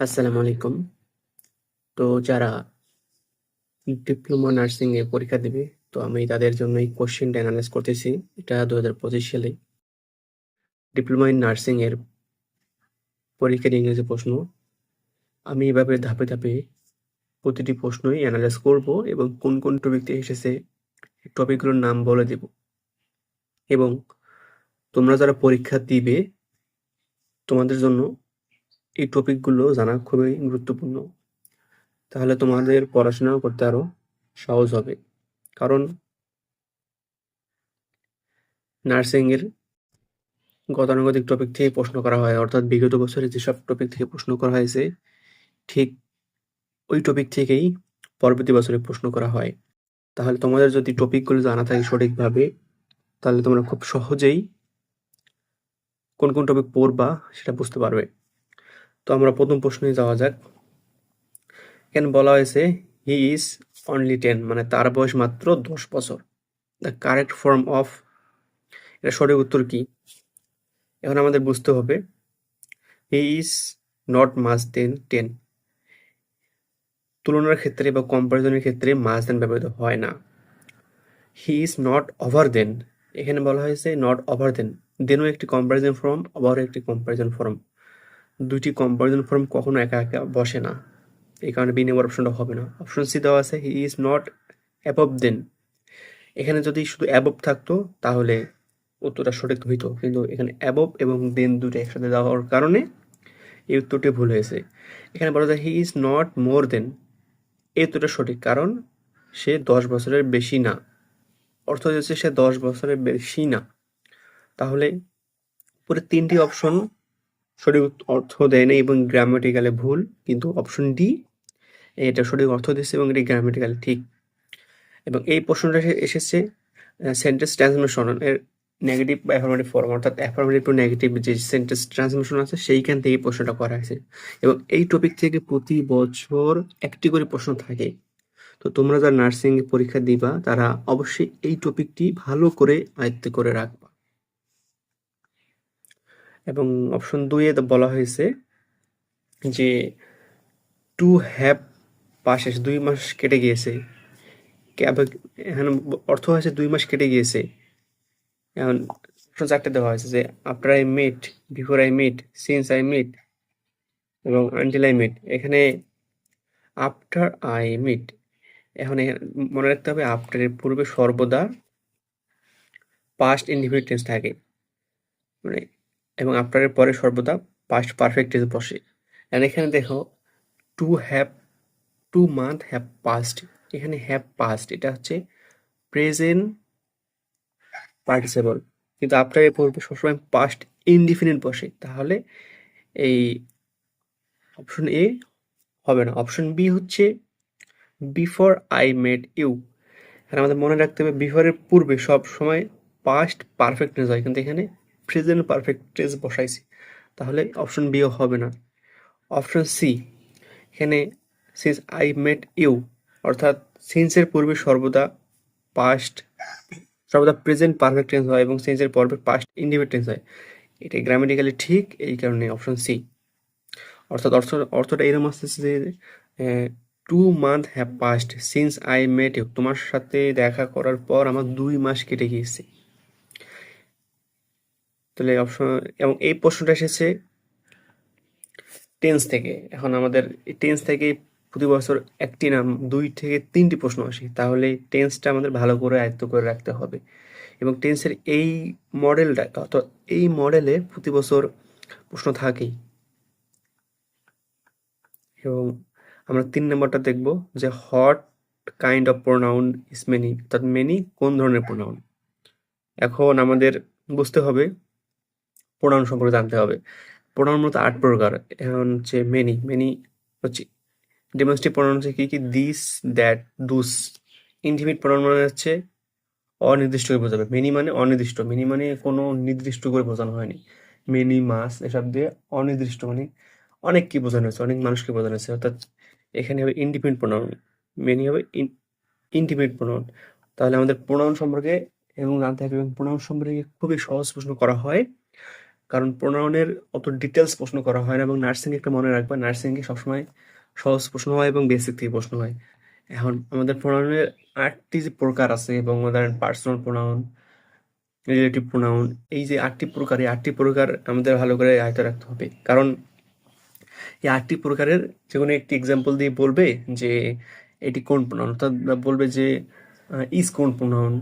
আসসালামু আলাইকুম। তো যারা ডিপ্লোমা নার্সিং এ পরীক্ষা দিবে, তো আমি তাদের জন্য এই কোয়েশ্চেনটা এনালাইজ করতেছি। এটা ২০২৫ সালে ডিপ্লোমা ইন নার্সিং এর পরীক্ষার ইংরেজি প্রশ্ন। আমি এভাবে ধাপে, ধাপে প্রতিটি প্রশ্নই এনালাইজ করব এবং কোন, কোন টপিক থেকে এসেছে টপিকগুলোর নাম বলে দেব। এবং তোমরা যারা পরীক্ষা দিবে তোমাদের জন্য এই টপিকগুলো জানা খুবই গুরুত্বপূর্ণ। তাহলে তোমাদের পড়াশোনাও করতে আরও সহজ হবে। কারণ নার্সিং এর গতানুগতিক টপিক থেকে প্রশ্ন করা হয় অর্থাৎ বিগত বছরে যেসব টপিক থেকে প্রশ্ন করা হয়েছে ঠিক ওই টপিক থেকেই পরবর্তী বছরে প্রশ্ন করা হয়। তাহলে তোমাদের যদি টপিকগুলো জানা থাকে সঠিকভাবে তাহলে তোমরা খুব সহজেই কোন, কোন টপিক পড়বা সেটা বুঝতে পারবে। তো আমরা প্রথম প্রশ্নে যাওয়া যাক। এখানে বলা হয়েছে হি ইজ অনলি টেন মানে তার বয়স মাত্র দশ বছর। দ্য কারেক্ট ফর্ম অফ এটা সঠিক উত্তর কি? এখন আমাদের বুঝতে হবে he is not more than ten তুলনার ক্ষেত্রে বা কম্পারিজনের ক্ষেত্রে মাস দেন ব্যবহৃত হয় না he is not over than এখানে বলা হয়েছে নট ওভার দেন দেনও একটি কম্পারিজন ফর্ম ওভারও একটি কম্পারিজন ফর্ম দুইটি কম্পারিজন ফর্ম কখনো একা একা বসে না। এই কারণে বি নেওয়ার অপশনটা হবে না। অপশন সি দেওয়া আছে he is not above than এখানে যদি শুধু অ্যাবভ থাকতো, তাহলে উত্তরটা সঠিক হইতো। কিন্তু এখানে অ্যাবভ এবং দেন দুটো একসাথে দেওয়ার কারণে এই উত্তরটি ভুল হয়েছে। এখানে বলা যায় হি ইজ নট মোর দেন এই উত্তরটা সঠিক কারণ সে দশ বছরের বেশি না। অর্থ হচ্ছে সে দশ বছরের বেশি না। তাহলে পুরো তিনটি অপশন সঠিক অর্থ দেয় না এবং গ্রামাটিক্যালে ভুল, কিন্তু অপশন ডি এটা সঠিক অর্থ দিচ্ছে এবং এটি গ্রামাটিক্যালি ঠিক। এবং এই প্রশ্নটা এসেছে সেন্টেন্স ট্রান্সমিশন এর নেগেটিভ বা অ্যাফার্মেটিভ ফর্ম অর্থাৎ অ্যাফার্মেটিভ টু নেগেটিভ যে সেন্টেন্স ট্রান্সমিশন আছে, সেইখান থেকে প্রশ্নটা করা হয়েছে। এবং এই টপিক থেকে প্রতি বছর একটি করে প্রশ্ন থাকে। তো তোমরা যারা নার্সিং পরীক্ষা দিবা, তারা অবশ্যই এই টপিকটি ভালো করে আয়ত্ত করে রাখবা। এবং অপশন দুইয়ে বলা হয়েছে যে টু হ্যাভ পাশে দুই মাস কেটে গিয়েছে। এখানে অর্থ হয়েছে দুই মাস কেটে গিয়েছে। এখন প্রশ্ন চারটে দেওয়া হয়েছে যে after I meet before I meet since I meet এবং আনটিল আই মিট এখানে আফটার আই মিট এখন মনে রাখতে হবে আফটারের পূর্বে সর্বদা পাস্ট ইনডিফিনিট টেন্স থাকে। মানে এবং আফটারের পরে সর্বদা পাস্ট পারফেক্ট টেন্স বসে। এখানে দেখো two have two month have past এখানে হ্যাভ পাস্ট এটা হচ্ছে প্রেজেন্ট পার্টিসেবল কিন্তু আফটার এ পড়বে সবসময় পাস্ট ইনডিফিনিট বসে। তাহলে এই অপশন এ হবে না। অপশন বি হচ্ছে বিফোর আই মেড ইউ এখানে আমাদের মনে রাখতে হবে বিফোরের পূর্বে সব সময় পাস্ট পারফেক্টনেস হয়। কিন্তু এখানে প্রেজেন্ট পারফেক্টনেস বসাইছি, তাহলে অপশন বিও হবে না। অপশন সি এখানে সিন্স আই মেড ইউ অর্থাৎ সিন্সের পূর্বে সর্বদা পাস্ট সর্বদা প্রেজেন্ট পারফেক্ট টেন্স হয় এবং সেন্সের পর্বে পাস্ট ইন্ডিপেন্ডেন্ট টেন্স হয়। এটা গ্রামেটিক্যালি ঠিক, এই কারণে অপশন সি অর্থাৎ অর্থ, অর্থটা এরকম আসতেছে যে two month have past since I met you তোমার সাথে দেখা করার পর আমার দুই মাস কেটে গিয়েছে। তাহলে অপশন এবং এই প্রশ্নটা এসেছে টেন্স থেকে। এখন আমাদের টেন্স থেকে প্রতি বছর একটি নাম দুই থেকে তিনটি প্রশ্ন আসে। তাহলে টেন্সটা আমাদের ভালো করে আয়ত্ত করে রাখতে হবে। এবং টেন্সের এই মডেলটা অর্থাৎ এই মডেলে প্রতি বছর প্রশ্ন থাকেই। এবং আমরা তিন নম্বরটা দেখব যে what kind of pronoun is many অর্থাৎ মেনি কোন ধরনের প্রোনাউন এখন আমাদের বুঝতে হবে প্রোনাউন সম্পর্কে জানতে হবে। প্রোনাউন মূলত আট প্রকার। এখন হচ্ছে মেনি মেনি হচ্ছে ডেমনস্ট্রেটিভ প্রোনাউন হচ্ছে কী কী? This that those indefinite pronoun মানে হচ্ছে অনির্দিষ্ট করে বোঝাবে। মেনি মানে অনির্দিষ্ট। মেনি মানে কোনো নির্দিষ্ট করে বোঝানো হয়নি। মেনি মাস এসব দিয়ে অনির্দিষ্ট মানে অনেক কি বোঝানো হয়েছে, অনেক মানুষকে বোঝানো হয়েছে। অর্থাৎ এখানে হবে ইন্ডিপেন্ডেন্ট প্রোনাউন মেনি হবে ইন্টিমেট প্রোনাউন তাহলে আমাদের প্রোনাউন সম্পর্কে এবং জানতে হবে এবং প্রোনাউন সম্পর্কে খুবই সহজ প্রশ্ন করা হয়। কারণ প্রণয়নের অত ডিটেলস প্রশ্ন করা হয় না এবং নার্সিং একটা মনে রাখবা নার্সিংয়ে সবসময় সহজ প্রশ্ন হয় এবং বেসিক থেকে প্রশ্ন হয়। এখন আমাদের প্রণয়নের আটটি যে প্রকার আছে, এবং ধরেন পার্সোনাল প্রোনাউন রিলেটিভ প্রোনাউন এই যে আটটি প্রকার, এই আটটি প্রকার আমাদের ভালো করে আয়ত্ত রাখতে হবে। কারণ এই আটটি প্রকারের যে কোনো একটি এক্সাম্পল দিয়ে বলবে যে এটি কোন প্রোনাউন অর্থাৎ বলবে যে ইজ কোন প্রোনাউন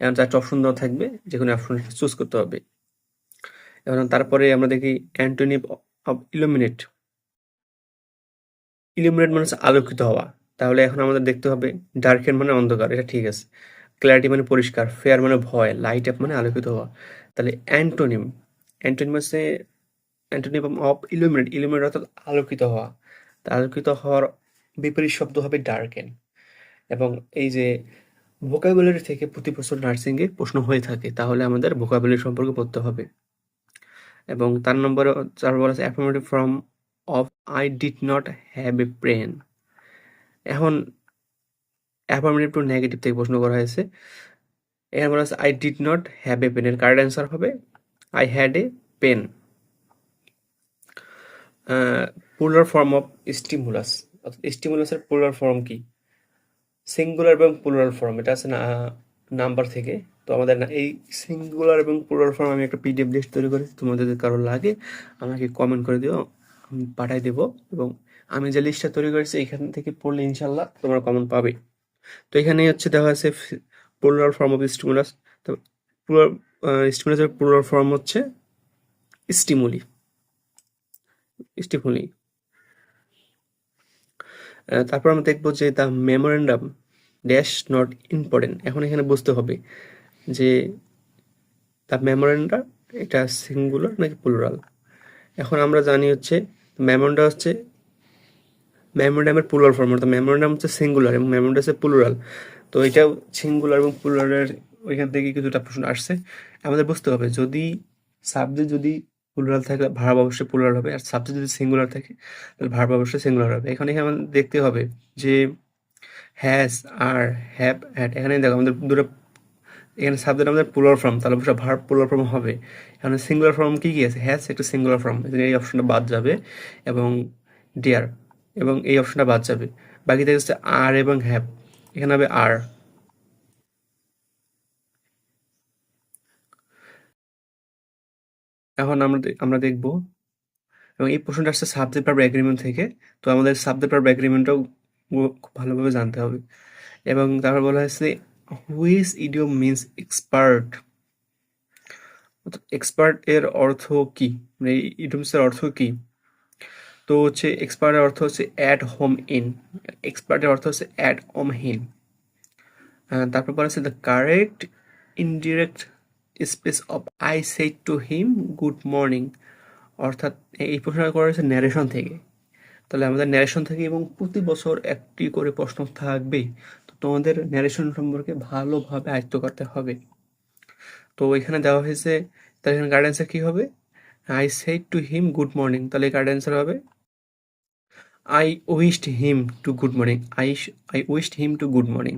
এখন চারটি অপশন দেওয়া থাকবে যে কোনো অপশন চুজ করতে হবে। এবং তারপরে আমরা দেখি অ্যান্টোনিম অফ ইলুমিনেট। ইলুমিনেট মানে হচ্ছে আলোকিত হওয়া। তাহলে এখন আমাদের দেখতে হবে ডার্কেন মানে অন্ধকার, এটা ঠিক আছে। ক্ল্যারিটি মানে পরিষ্কার, ফেয়ার মানে ভয়, লাইট আপ মানে আলোকিত হওয়া। তাহলে অ্যান্টোনিম অ্যান্টোনিম হচ্ছে অ্যান্টোনিম অফ ইলুমিনেট ইলুমিনেট অর্থাৎ আলোকিত হওয়া। তা আলোকিত হওয়ার বিপরীত শব্দ হবে ডার্কেন এবং এই যে ভোকাবুলারি থেকে প্রতি বছর নার্সিংয়ে প্রশ্ন হয়ে থাকে, তাহলে আমাদের ভোকাবুলারি সম্পর্কে পড়তে হবে। এবং তার নম্বরে চার বলা আছে affirmative form of I did not have a brain এখন অ্যাফার্মেটিভ টু নেগেটিভ থেকে প্রশ্ন করা হয়েছে। এখানে বলা আছে I did not have a pen এর কারেক্ট অ্যান্সার হবে I had a pen plural form of stimulus অর্থাৎ স্টিমুলাসের পোলার ফর্ম কি? সিঙ্গুলার এবং প্লুরাল ফর্ম এটা আছে না নাম্বার থেকে। তো আমাদের না এই সিঙ্গুলার এবং প্লুরাল ফর্ম আমি একটা পিডিএফ লিস্ট তৈরি করে। তোমাদের কারও লাগে, আমাকে কমেন্ট করে দিও, আমি পাঠাই দেবো এবং আমি যে লিস্টটা তৈরি করেছি, এখান থেকে পড়লে ইনশাল্লাহ তোমরা কমেন্ট পাবে। তো এখানে হচ্ছে দেখা যাচ্ছে প্লুরাল ফর্ম অফ স্টিমুলাস তো প্লুরাল স্টিমুলাসের প্লুরাল ফর্ম হচ্ছে স্টিমুলি স্টিমুলি তারপর আমরা দেখব যে the memorandum dash not important এখন এখানে বুঝতে হবে। যে দ্য মেমোরেন্ডাম এটা সিঙ্গুলার নাকি প্লুরাল এখন আমরা জানি হচ্ছে মেমোরেন্ডা হচ্ছে মেমোরেন্ডামের প্লুরাল ফর্ম অর্থাৎ মেমোরেন্ডাম হচ্ছে সিঙ্গুলার এবং মেমোরেন্ডাম হচ্ছে প্লুরাল তো এটাও সিঙ্গুলার এবং প্লুরালের ওইখান থেকে কিছুটা প্রশ্ন আসছে। আমাদের বুঝতে হবে, যদি সাবজেক্ট যদি প্লুরাল থাকে ভার্ব অবশ্যই প্লুরাল হবে, আর সাবজেক্ট যদি সিঙ্গুলার থাকে, তাহলে ভার্ব অবশ্যই সিঙ্গুলার হবে। এখানে আমাদের দেখতে হবে যে হ্যাজ আর হ্যাভ হ্যাড এখানে দেখো আমাদের দুটো এখানে সাবজেক্ট আমাদের প্লুরাল ফর্ম তাহলে অবশ্যই ভার্ব প্লুরাল ফর্ম হবে। এখানে সিঙ্গুলার ফর্ম কী কী আছে? হ্যাজ একটা সিঙ্গুলার ফর্ম এই অপশনটা বাদ যাবে এবং ডিয়ার এবং এই অপশনটা বাদ যাবে। বাকি থাকে হচ্ছে আর এবং হ্যাপ এখানে হবে আর এখন আমরা আমরা দেখব। এবং এই প্রশ্নটা আসছে সাবজেক্ট ভার্ব এগ্রিমেন্ট থেকে, তো আমাদের সাবজেক্ট ভার্ব এগ্রিমেন্টটাও খুব ভালোভাবে জানতে হবে। এবং তারপর বলা হয়েছে হুইস ইডিও মিনস এক্সপার্ট। এক্সপার্ট এর অর্থ কি? মানে ইডিয়মসের অর্থ কি? তো হচ্ছে এক্সপার্টের অর্থ হচ্ছে অ্যাট হোম ইন এক্সপার্টের অর্থ হচ্ছে অ্যাট হোম হিন তারপর বলা হচ্ছে the correct indirect speech of I said to him good morning অর্থাৎ এই প্রশ্নটা করা হয়েছে ন্যারেশন থেকে। তাহলে আমাদের ন্যারেশন থেকে এবং প্রতি বছর একটি করে প্রশ্ন থাকবেই। তো তোমাদের ন্যারেশন সম্পর্কে ভালোভাবে আয়ত্ত করতে হবে। তো এখানে দেওয়া হয়েছে, তাহলে এখানে গার্ডেন্সার কী হবে? I said to him good morning তাহলে গার্ডেন্সার হবে I wished him to good morning I I wished him to good morning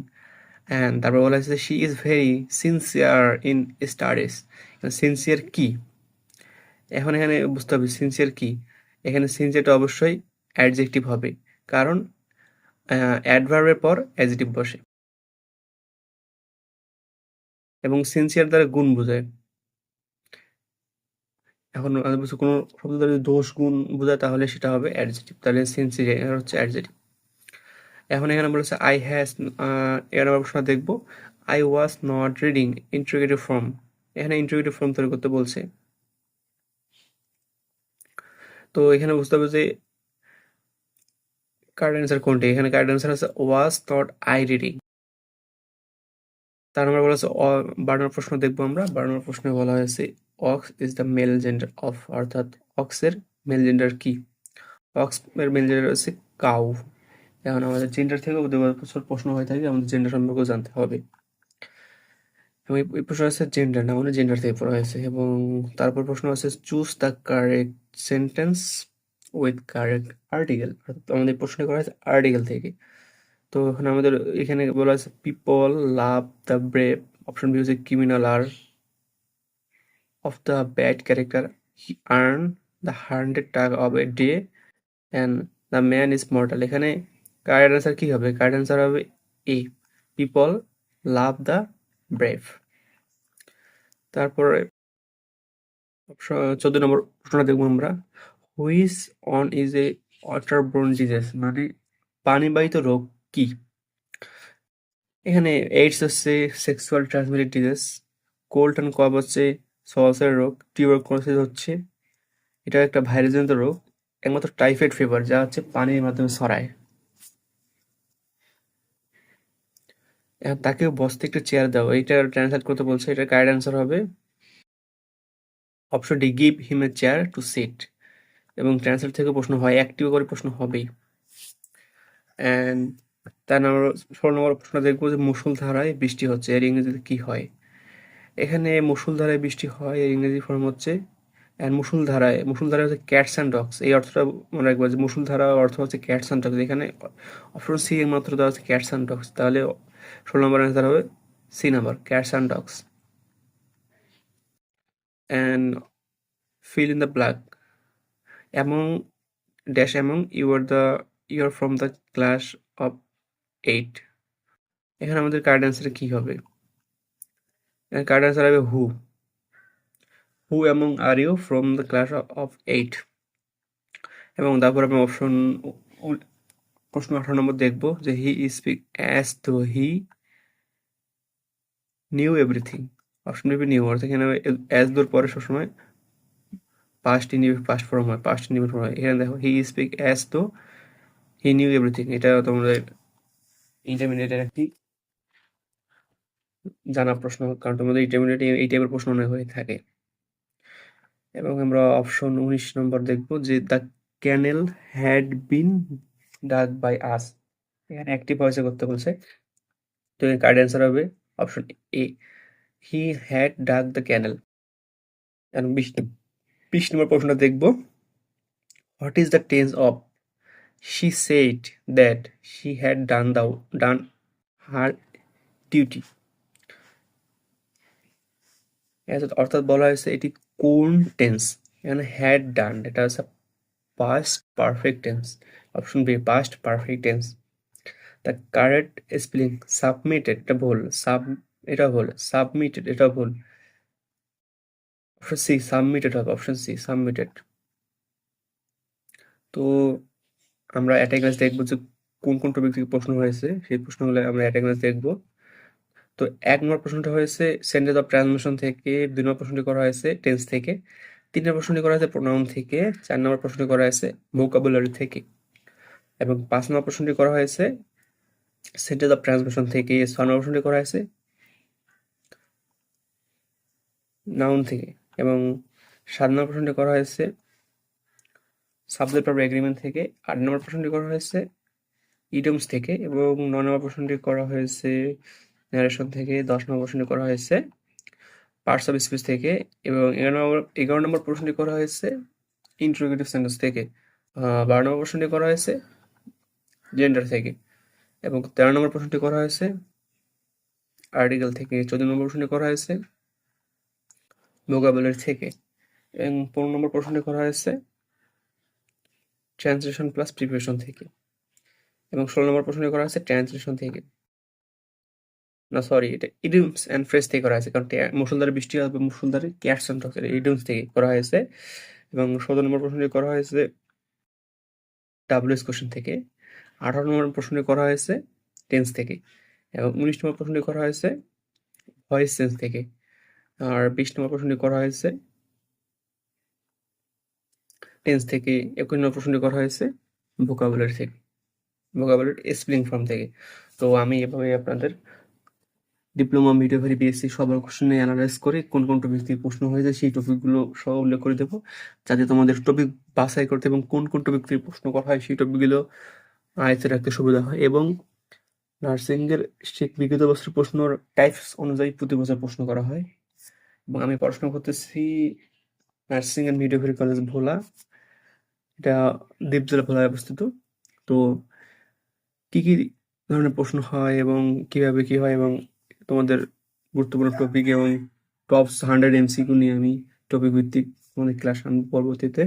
and তারপর বলা হয়েছে she is very sincere in studies sincere কি? এখন এখানে বুঝতে হবে সিনসিয়ার কি? এখানে সিনসিয়ারটা অবশ্যই অ্যাডজেক্টিভ হবে। কারণ অ্যাডভার্বের পর অ্যাজিটিভ বসে। এবং সিনসিয়ার দ্বারা গুণ বোঝায়। এখন কোনো শব্দ দ্বারা যদি দোষ গুণ বোঝায়, তাহলে সেটা হবে অ্যাডজেটিভ তাহলে সিনসিয়ার হচ্ছে অ্যাডজেটিভ এখন এখানে বলেছে আই হ্যাজ এখানে প্রশ্ন দেখব। I was not reading interrogative form এখানে ইন্ট্রোগেটিভ ফর্ম তৈরি করতে বলছে। তো এখানে বুঝতে হবে যে কার্ড অ্যান্সার কোনটি? এখানে কার্ড অ্যান্সার আছে ওয়াজ নট আই রিডিং তার নম্বর বলা হচ্ছে বার্নার প্রশ্ন দেখব আমরা। বার্নার প্রশ্নে বলা হয়েছে ox is the male gender of অর্থাৎ অক্সের মেল জেন্ডার কি? অক্স এর মেল জেন্ডার হচ্ছে কাউ এখন আমাদের জেন্ডার থেকেও বছর প্রশ্ন হয়ে থাকে, আমাদের জেন্ডার সম্পর্কেও জানতে হবে। এবং এই প্রশ্ন আছে জেন্ডার না মানে জেন্ডার থেকে পড়া হয়েছে। এবং তারপর প্রশ্ন আছে choose the correct sentence with correct article আমাদের প্রশ্ন করা হয়েছে আর্টিকেল থেকে। তো এখানে আমাদের এখানে বলা আছে people love the brave option B হচ্ছে criminal are of the bad character he earn the hundred taka of a day and the man is mortal এখানে কারেক্ট অ্যান্সার কী হবে? কারেক্ট অ্যান্সার হবে A people love the brave তারপরে চোদ্দ নম্বর প্রশ্নটা দেখব আমরা। Which one is a waterborne disease মানে পানিবাহিত রোগ কি? এখানে এইডস হচ্ছে sexual transmitted disease cold and cough হচ্ছে সলসের রোগ টিউবারকুলোসিস হচ্ছে। এটা একটা ভাইরাসজনিত রোগ, একমাত্র টাইফয়েড ফিভার যা হচ্ছে পানির মাধ্যমে ছড়ায়। তাকে বসতে একটু চেয়ার দাও, এইটা ট্রান্সলেট করতে বলছে এটা কারেক্ট অ্যান্সার হবে। Option D give him a chair to sit এবং ট্রান্সলেট থেকে প্রশ্ন হয় একটিও করে প্রশ্ন হবেই। অ্যান্ড তার নম্বর ষোলো নম্বর প্রশ্ন দেখব যে মুসুলধারায় বৃষ্টি হচ্ছে, এর ইংরেজিতে কী হয়? এখানে মুসুলধারায় বৃষ্টি হয়, এর ইংরেজি ফর্ম হচ্ছে অ্যান্ড মুসুলধারায় মুসুলধারা হচ্ছে ক্যাটস অ্যান্ড ডগস এই অর্থটা মনে রাখব যে মুসুলধারা অর্থ হচ্ছে ক্যাটস অ্যান্ড ডগস এখানে অপশন সি মাত্র দেওয়া হচ্ছে ক্যাটস অ্যান্ড ডগস তাহলে ষোলো নম্বর অ্যান্সার হবে C number cats and dogs and fill in the blank. Among dash among, you are the, you are from the class of eight. এখানে আমাদের correct answer কি হবে? কার্ড অ্যান্সার হবে who who among are you from the class of eight এবং তারপর আমি option প্রশ্ন আঠারো নম্বর দেখব যে হি স্পিক অ্যাজ তো he knew everything option B knew অর্থাৎ এখানে অ্যাজ দোর পরে সবসময় পাস্ট ইন্ডিপেন্ডেন্ট পাস্ট ফর্ম হয় পাস্ট ইন্ডিপেন্ডেন্ট ফর্ম হয়। এখানে দেখো হি স্পিক অ্যাজ তো হি নিউ এভরিথিং এটা তোমাদের ইন্টারমিডিয়েটের একটি জানা প্রশ্ন, কারণ তোমাদের ইন্টারমিডিয়েট এই টাইপের প্রশ্ন অনেক হয়ে থাকে। এবং আমরা অপশন উনিশ নম্বর দেখব যে দ্য ক্যানেল হ্যাড বিন ডাক বাই আস এখানে একটি ভয়েসে করতে বলছে। তো কার্ড অ্যান্সার হবে option A he had dug the canal এবং বিশ বিশ নম্বর প্রশ্নটা দেখব। What is the tense of she said that she had done the done her duty অর্থাৎ বলা হয়েছে, এটি কোন টেন্স এখানে হ্যাড ডান এটা হচ্ছে past perfect tense option B past perfect tense the correct spelling submitted এটা ভুল। সাব এটা ভুল। সাবমিটেড এটা ভুল। অপশন সি সাবমিটেড হবে অপশন সি সাবমিটেড তো আমরা অ্যাটাক দেখব যে কোন কোন টপিক থেকে প্রশ্ন হয়েছে, সেই প্রশ্নগুলো আমরা অ্যাটাক দেখব। তো এক নম্বর প্রশ্নটা হয়েছে সেন্টেন্স অফ ট্রান্সমিশন থেকে দুই নম্বর প্রশ্নটি করা হয়েছে টেন্স থেকে। তিন নম্বর প্রশ্নটি করা হয়েছে প্রোনাউন থেকে। চার নম্বর প্রশ্নটি করা হয়েছে ভোকাবুলারি থেকে। এবং পাঁচ নম্বর প্রশ্নটি করা হয়েছে সেন্টেন্স অফ ট্রান্সমিশন থেকে। ছয় নম্বর প্রশ্নটি করা হয়েছে নাউন থেকে। এবং সাত নম্বর প্রশ্নটি করা হয়েছে সাবজেক্ট অফ এগ্রিমেন্ট থেকে আট নম্বর প্রশ্নটি করা হয়েছে ইডমস থেকে এবং নয় নম্বর প্রশ্নটি করা হয়েছে ন্যারেশন থেকে দশ নম্বর প্রশ্নটি করা হয়েছে পার্টস অফ স্পিচ থেকে এবং এগারো নম্বর এগারো নম্বর প্রশ্নটি করা হয়েছে ইন্টারোগেটিভ সেন্টেন্স থেকে বারো নম্বর প্রশ্নটি করা হয়েছে জেন্ডার থেকে এবং তেরো নম্বর প্রশ্নটি করা হয়েছে আর্টিকেল থেকে চোদ্দ নম্বর প্রশ্নটি করা হয়েছে। ভোকাবুলারি থেকে। এবং পনেরো নম্বর প্রশ্নটি করা হয়েছে ট্রান্সলেশন প্লাস প্রিপারেশন থেকে। এবং ষোলো নম্বর প্রশ্নটি করা হয়েছে ট্রান্সলেশন থেকে। না সরি এটা ইডিমস অ্যান্ড ফ্রেস থেকে করা হয়েছে, কারণ মুসলধারে বৃষ্টি হবে মুসলধারে ক্যাটস অ্যান্ড টক্সের ইডিউমস থেকে করা হয়েছে। এবং ষোলো নম্বর প্রশ্নটি করা হয়েছে ডাব্লিউএস কোশ্চেন থেকে। আঠারো নম্বর প্রশ্নটি করা হয়েছে টেন্স থেকে। এবং উনিশ নম্বর প্রশ্নটি করা হয়েছে ভয়েস সেন্স থেকে। আর বিশ নম্বর প্রশ্নটি করা হয়েছে। টেন্স থেকে একুশ নম্বর প্রশ্নটি করা হয়েছে ভোকাবুলারি থেকে ভোকাবুলারি স্প্লিং ফর্ম থেকে। তো আমি এভাবে আপনাদের ডিপ্লোমা মিডিয়া মিডিওভারি বিএসসি সবার কোশ্চেনে অ্যানালাইজ করে কোন কোন টপিক থেকে প্রশ্ন হয়েছে সেই টপিকগুলো সহ উল্লেখ করে দেবো, যাতে তোমাদের টপিক বাছাই করতে এবং কোন কোন টপিক থেকে প্রশ্ন করা হয় সেই টপিকগুলো আয়ত্তে রাখতে সুবিধা হয়। এবং নার্সিংয়ের সেই বিগত বছর প্রশ্ন টাইপস অনুযায়ী প্রতি বছর প্রশ্ন করা হয়। এবং আমি পড়াশোনা করতেছি nursing and midwifery college Bhola. এটা দ্বীপজলা ভোলায় অবস্থিত। তো কি কি ধরনের প্রশ্ন হয় এবং কীভাবে কি হয় এবং তোমাদের গুরুত্বপূর্ণ টপিক এবং টপস হান্ড্রেড এমসিকিউ নিয়ে আমি টপিক ভিত্তিক তোমাদের ক্লাস আনব পরবর্তীতে।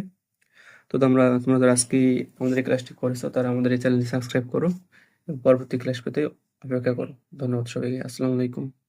তো তোমরা তোমাদের আজকে আমাদের এই ক্লাসটি করেছ, তারা আমাদের এই চ্যানেলটি সাবস্ক্রাইব করো পরবর্তী ক্লাস পেতে অপেক্ষা করো। ধন্যবাদ সবাইকে। আসসালামু আলাইকুম।